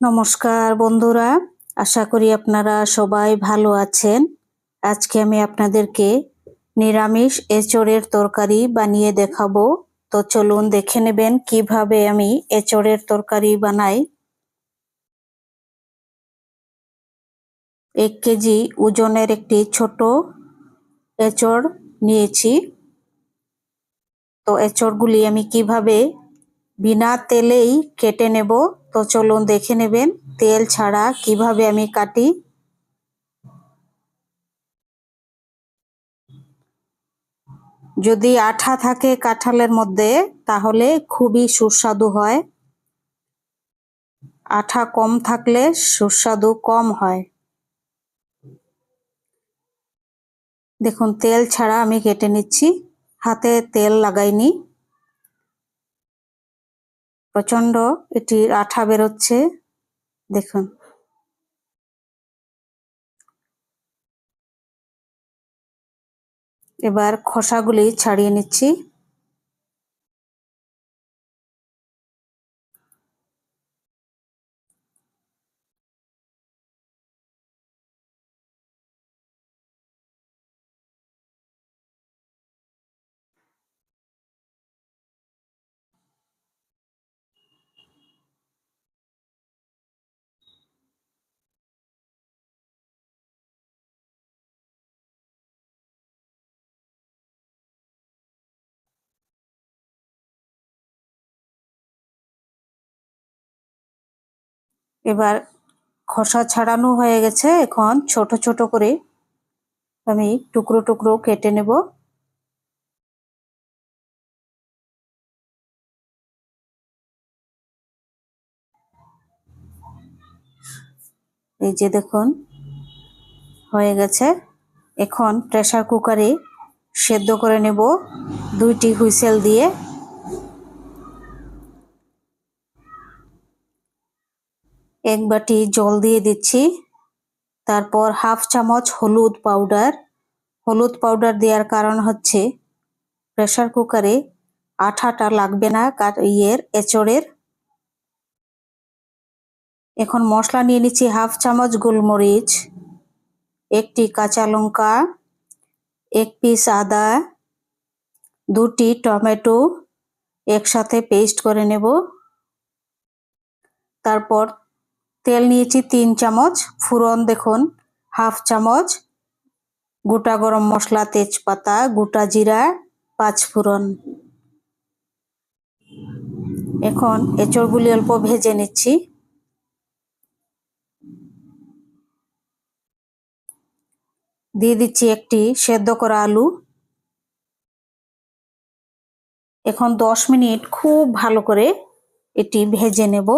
নমস্কার বন্ধুরা, আশা করি আপনারা সবাই ভালো আছেন। আজকে আমি আপনাদেরকে নিরামিষ এঁচড়ের তরকারি বানিয়ে দেখাবো। তো চলুন দেখে নেবেন কীভাবে আমি এঁচড়ের তরকারি বানাই। এক কেজি ওজনের একটি ছোট এঁচড় নিয়েছি। তো এঁচড়গুলি আমি কীভাবে বিনা তেলেই কেটে নেব। তো চলুন দেখে নেবেন তেল ছাড়া কীভাবে আমি কাটি। যদি আঠা থাকে কাঁঠালের মধ্যে, তাহলে খুবই সুস্বাদু হয়। আঠা কম থাকলে সুস্বাদু কম হয়। দেখুন, তেল ছাড়া আমি কেটে নিচ্ছি। হাতে তেল লাগাইনি। প্রচণ্ড এটির আঠা বেরোচ্ছে। দেখুন। এবার খোসাগুলি ছাড়িয়ে নিচ্ছি। এবার খোসা ছাড়ানো হয়ে গেছে। এখন ছোট ছোট করে আমি টুকরো টুকরো কেটে নেব। এই যে দেখুন, হয়ে গেছে। এখন প্রেসার কুকারে সেদ্ধ করে নেব দুইটি হুইসেল দিয়ে। এক বাটি জল দিয়ে দিচ্ছি। তারপর হাফ চামচ হলুদ পাউডার। হলুদ পাউডার দেওয়ার কারণ হচ্ছে প্রেসার কুকারে আঠাটা লাগবে না ইয়ের, এচড়ের। এখন মশলা নিয়ে নিচ্ছি হাফ চামচ গোলমরিচ, একটি কাঁচা লঙ্কা, এক পিস আদা, দুটি টমেটো, একসাথে পেস্ট করে নেব। তারপর তেল নিয়েছি তিন চামচ ফুরন দেখুন, হাফ চামচ, গোটা গরম মশলা, তেজপাতা, গোটা জিরা, পাঁচ ফুরন এখন এঁচড়গুলি অল্প ভেজে নিচ্ছি। দিয়ে দিচ্ছি একটি সেদ্ধ করা আলু। এখন দশ মিনিট খুব ভালো করে এটি ভেজে নেব।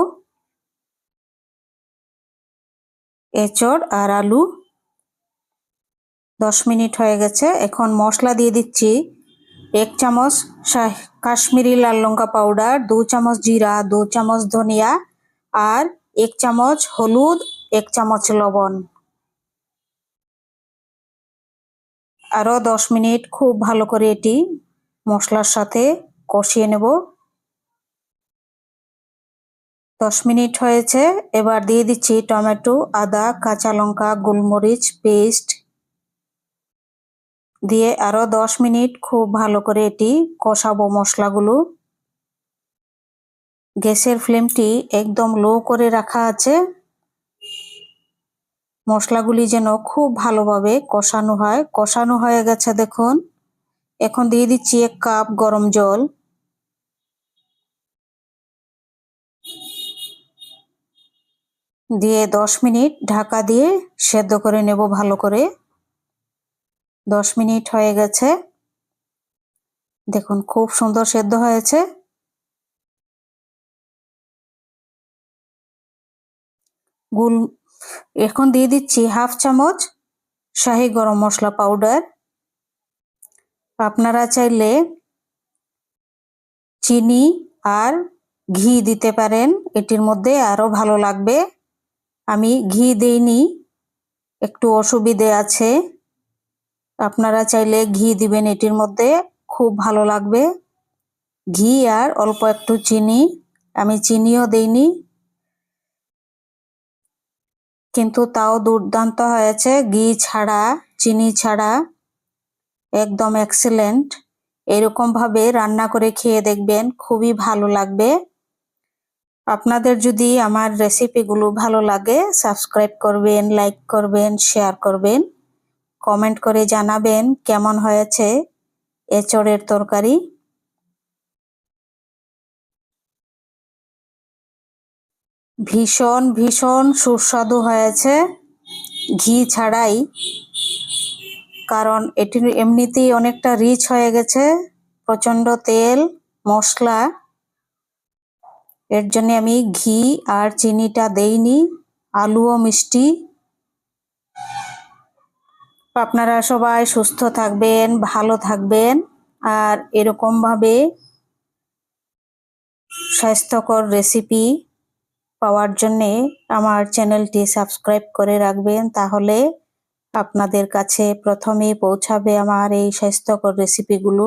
এঁচড় আর আলু। দশ মিনিট হয়ে গেছে। এখন মশলা দিয়ে দিচ্ছি এক চামচ কাশ্মীরি লাল লঙ্কা পাউডার, দু চামচ জিরা, দু চামচ ধনিয়া আর এক চামচ হলুদ, এক চামচ লবণ। আরও দশ মিনিট খুব ভালো করে এটি মশলার সাথে কষিয়ে নেব। দশ মিনিট হয়েছে। এবার দিয়ে দিচ্ছি টমেটো, আদা, কাঁচা লঙ্কা, গোলমরিচ, পেস্ট। দিয়ে আরও দশ মিনিট খুব ভালো করে এটি কষাবো মশলাগুলো। গ্যাসের ফ্লেমটি একদম লো করে রাখা আছে। মশলাগুলি যেন খুব ভালোভাবে কষানো হয়। কষানো হয়ে গেছে দেখুন। এখন দিয়ে দিচ্ছি এক কাপ গরম জল। দিয়ে দশ মিনিট ঢাকা দিয়ে সেদ্ধ করে নেব ভালো করে। দশ মিনিট হয়ে গেছে। দেখুন, খুব সুন্দর সেদ্ধ হয়েছে। গুল, এখন দিয়ে দিচ্ছি হাফ চামচ শাহি গরম মশলা পাউডার। আপনারা চাইলে চিনি আর ঘি দিতে পারেন, এটির মধ্যে আরও ভালো লাগবে। আমি ঘি দেইনি, একটু অসুবিধে আছে। আপনারা চাইলে ঘি দিবেন এটির মধ্যে, খুব ভালো লাগবে। ঘি আর অল্প একটু চিনি, আমি চিনিও দেইনি। কিন্তু তাও দুর্দান্ত হয়েছে, ঘি ছাড়া, চিনি ছাড়া। একদম এক্সেলেন্ট এরকম ভাবে রান্না করে খেয়ে দেখবেন, খুবই ভালো লাগবে। আপনাদের যদি আমার রেসিপিগুলো ভালো লাগে সাবস্ক্রাইব করবেন লাইক করবেন শেয়ার করবেন কমেন্ট করে জানাবেন কেমন হয়েছে এচড়ের তরকারি। ভীষণ ভীষণ সুস্বাদু হয়েছে। ঘি ছাড়াই, কারণ এটি এমনিতেই অনেকটা রিচ হয়ে গেছে। প্রচণ্ড তেল, মশলা। এর জন্য আমি ঘি আর চিনিটা দেইনি, আলুও মিষ্টি। আপনারা সবাই সুস্থ থাকবেন, ভালো থাকবেন, আর এরকমভাবে স্বাস্থ্যকর রেসিপি পাওয়ার জন্যে আমার চ্যানেলটি সাবস্ক্রাইব করে রাখবেন, তাহলে আপনাদের কাছে প্রথমে পৌঁছাবে আমার এই স্বাস্থ্যকর রেসিপিগুলো।